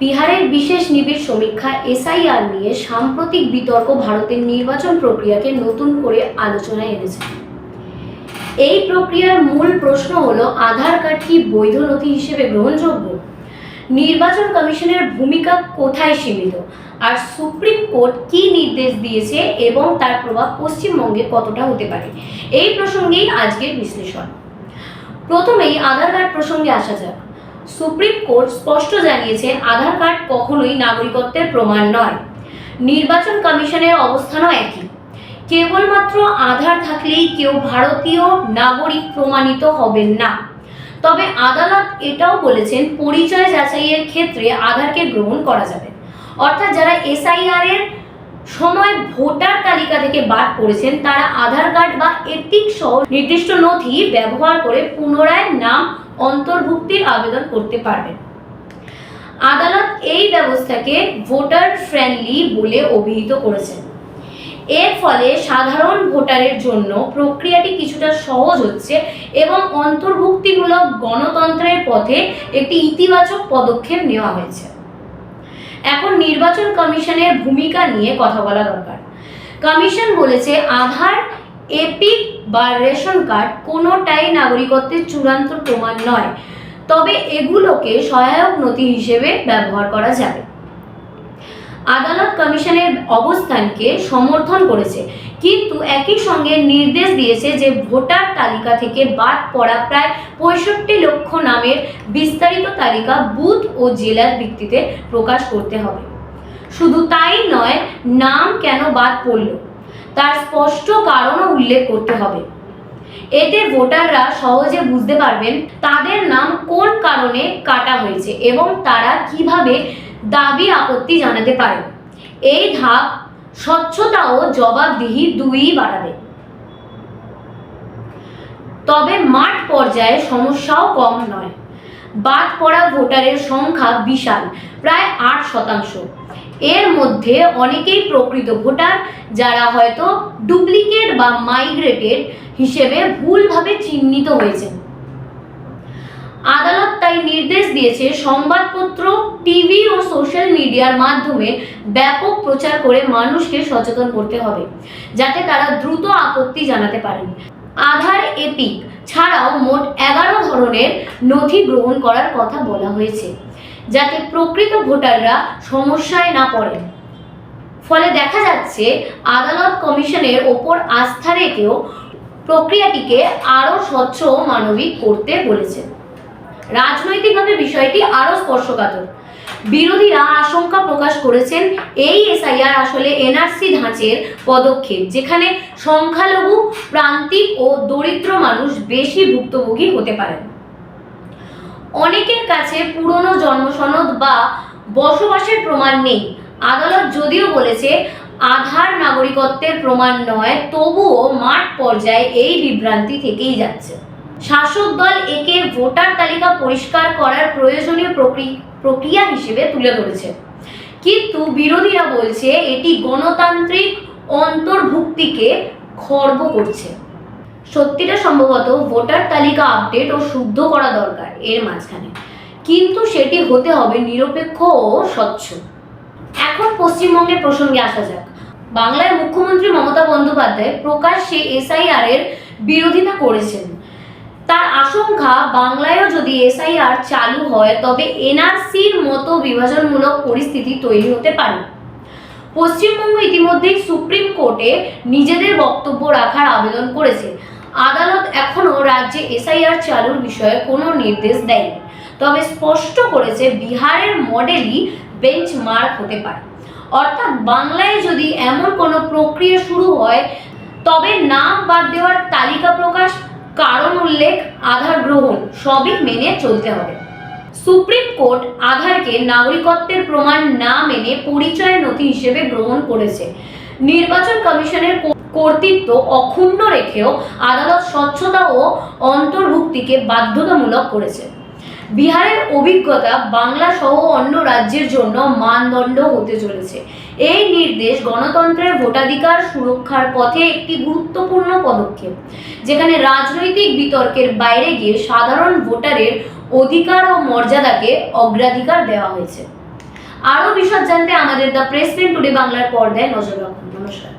বিহারের বিশেষ নিবিড় সমীক্ষা এসআইআর নিয়ে সাম্প্রতিক বিতর্ক ভারতের নির্বাচন প্রক্রিয়াকে নতুন করে আলোচনায় এনেছে। এই প্রক্রিয়ার মূল প্রশ্ন হল, আধার কার্ড কি বৈধ নথি হিসেবে গ্রহণযোগ্য? নির্বাচন কমিশনের ভূমিকা কোথায় সীমিত? আর সুপ্রিম কোর্ট কি নির্দেশ দিয়েছে এবং তার প্রভাব পশ্চিমবঙ্গে কতটা হতে পারে? এই প্রসঙ্গেই আজকের বিশ্লেষণ। প্রথমেই আধার কার্ড প্রসঙ্গে আসা যাক। সুপ্রিম কোর্ট স্পষ্ট জানিয়েছে, আধার কার্ড কখনোই নাগরিকত্বের প্রমাণ নয়। নির্বাচন কমিশনের অবস্থানও একই। কেবলমাত্র আধার থাকলেই কেউ ভারতীয় নাগরিক প্রমাণিত হবেন না। তবে আদালত এটাও বলেছেন, পরিচয় যাচাইয়ের ক্ষেত্রে আধারকে গ্রহণ করা যাবে। অর্থাৎ যারা এসআইআর এর সময় ভোটার তালিকা থেকে বাদ পড়েছেন, তারা আধার কার্ড বা এপিক সহ নির্দিষ্ট নথি ব্যবহার করে পুনরায় নাম অন্তর্ভুক্তির আবেদন করতে পারবেন। আদালত এই ব্যবস্থাকে ভোটার ফ্রেন্ডলি বলে অভিহিত করেছেন। এর ফলে সাধারণ ভোটারের জন্য প্রক্রিয়াটি কিছুটা সহজ হচ্ছে এবং অন্তর্ভুক্তিমূলক গণতন্ত্রের পথে একটি ইতিবাচক পদক্ষেপ নেওয়া হয়েছে। এখন নির্বাচন কমিশনের ভূমিকা নিয়ে কথা বলা দরকার। কমিশন বলেছে, আধার এপিক বা রেশন কার্ড কোনোটাই নাগরিকত্বের চূড়ান্ত প্রমাণ নয়। তবে এগুলোকে সহায়ক নথি হিসেবে ব্যবহার করা যাবে। আদালত কমিশনের অবস্থানকে সমর্থন করেছে, কিন্তু একই সঙ্গে নির্দেশ দিয়েছে যে ভোটার তালিকা থেকে বাদ পড়া প্রায় পঁয়ষট্টি লক্ষ নামের বিস্তারিত তালিকা বুথ ও জেলার ভিত্তিতে প্রকাশ করতে হবে। শুধু তাই নয়, নাম কেন বাদ পড়ল? তার স্পষ্ট কারণও উল্লেখ করতে হবে। এতে ভোটাররা সহজে বুঝতে পারবেন তাদের নাম কোন কারণে কাটা হয়েছে এবং তারা কীভাবে দাবি আপত্তি জানাতে পারে। এই ধাপ স্বচ্ছতা ও জবাবদিহি দুইই বাড়াবে। তবে মাঠ পর্যায়ে সমস্যাও কম নয়। বাদ পড়া ভোটারের সংখ্যা বিশাল। প্রায় আট শতাংশ। এর মধ্যে অনেকেই প্রকৃত ভোটার, যারা হয়তো ডুপ্লিকেট বা মাইগ্রেটেড হিসেবে ভুলভাবে চিহ্নিত হয়েছেন। আদালত তাই নির্দেশ দিয়েছে সংবাদপত্র, টিভি ও সোশ্যাল মিডিয়ার মাধ্যমে ব্যাপক প্রচার করে মানুষকে সচেতন করতে হবে, যাতে তারা দ্রুত আপত্তি জানাতে পারেন। আধার এপিক ছাড়াও মোট এগারো ধরনের নথি গ্রহণ করার কথা বলা হয়েছে। যাতে প্রকৃত ভোটাররা সমস্যায় না পড়েন। ফলে দেখা যাচ্ছে, আদালত কমিশনের ওপর আস্থা রেখেও প্রক্রিয়াটিকে আরও স্বচ্ছ মানবিক করতে বলেছে। রাজনৈতিকভাবে বিষয়টি আরও স্পর্শকাতর। বিরোধীরা আশঙ্কা প্রকাশ করেছেন, এই এসআইআর আসলে এনআরসি ধাঁচের পদক্ষেপ, যেখানে সংখ্যালঘু, প্রান্তিক ও দরিদ্র মানুষ বেশি ভুক্তভোগী হতে পারেন। অনেকের কাছে পুরনো জন্মসনদ বা বসবাসের প্রমাণ নেই। আদালত যদিও বলেছে, আধার নাগরিকত্বের প্রমাণ নয়, তবুও মাঠ পর্যায়ে এই বিভ্রান্তি থেকেই যাচ্ছে। শাসক দল একে ভোটার তালিকা পরিষ্কার করার প্রয়োজনীয় প্রক্রি- প্রক্রিয়া হিসেবে তুলে ধরেছে। কিন্তু বিরোধীরা বলছে, এটি গণতান্ত্রিক অন্তর্ভুক্তিকে খর্ব করছে। সত্যিটা সম্ভবত ভোটার তালিকা আপডেট ও শুদ্ধ করা দরকার, এর মাঝখানে। কিন্তু সেটি হতে হবে নিরপেক্ষ ও স্বচ্ছ। এখন পশ্চিমবঙ্গের প্রসঙ্গে আসা যাক। বাংলার মুখ্যমন্ত্রী মমতা বন্দ্যোপাধ্যায় প্রকাশ্যে এসআইআর এর বিরোধিতা করেছেন। তার আশঙ্কা, বাংলায়ও যদি এসআইআর চালু হয়, তবে এনআরসির মতো বিভাজনমূলক পরিস্থিতি তৈরি হতে পারে। পশ্চিমবঙ্গ ইতিমধ্যেই সুপ্রিম কোর্টে নিজেদের বক্তব্য রাখার আবেদন করেছে। আদালত এখনও রাজ্যে এসআইআর চালুর বিষয়ে কোনো নির্দেশ দেয়নি। তবে স্পষ্ট করেছে বিহারের মডেলই বেঞ্চমার্ক হতে পারে। অর্থাৎ বাংলায় যদি এমন কোনো প্রক্রিয়া শুরু হয়, তবে নাম বাদ দেওয়ার তালিকা প্রকাশ, কারণ উল্লেখ, আধার গ্রহণ, সবই মেনে চলতে হবে। সুপ্রিম কোর্ট আধারকে নাগরিকত্বের প্রমাণ না মেনে পরিচয় নথি হিসেবে গ্রহণ করেছে। নির্বাচন কমিশনের কর্তৃত্ব অক্ষুণ্ণ রেখেও আদালত স্বচ্ছতা ও অন্তর্ভুক্তিকে বাধ্যতামূলক করেছে। বিহারের অভিজ্ঞতা বাংলা সহ অন্য রাজ্যের জন্য মানদণ্ড হতে চলেছে। এই নির্দেশ গণতন্ত্রের ভোটাধিকার সুরক্ষার পথে একটি গুরুত্বপূর্ণ পদক্ষেপ, যেখানে রাজনৈতিক বিতর্কের বাইরে গিয়ে সাধারণ ভোটারের অধিকার ও মর্যাদাকে অগ্রাধিকার দেওয়া হয়েছে। আরও বিশদ জানতে আমাদের দ্য প্রেস টুডে বাংলার পর্দায় নজর রাখুন। নমস্কার।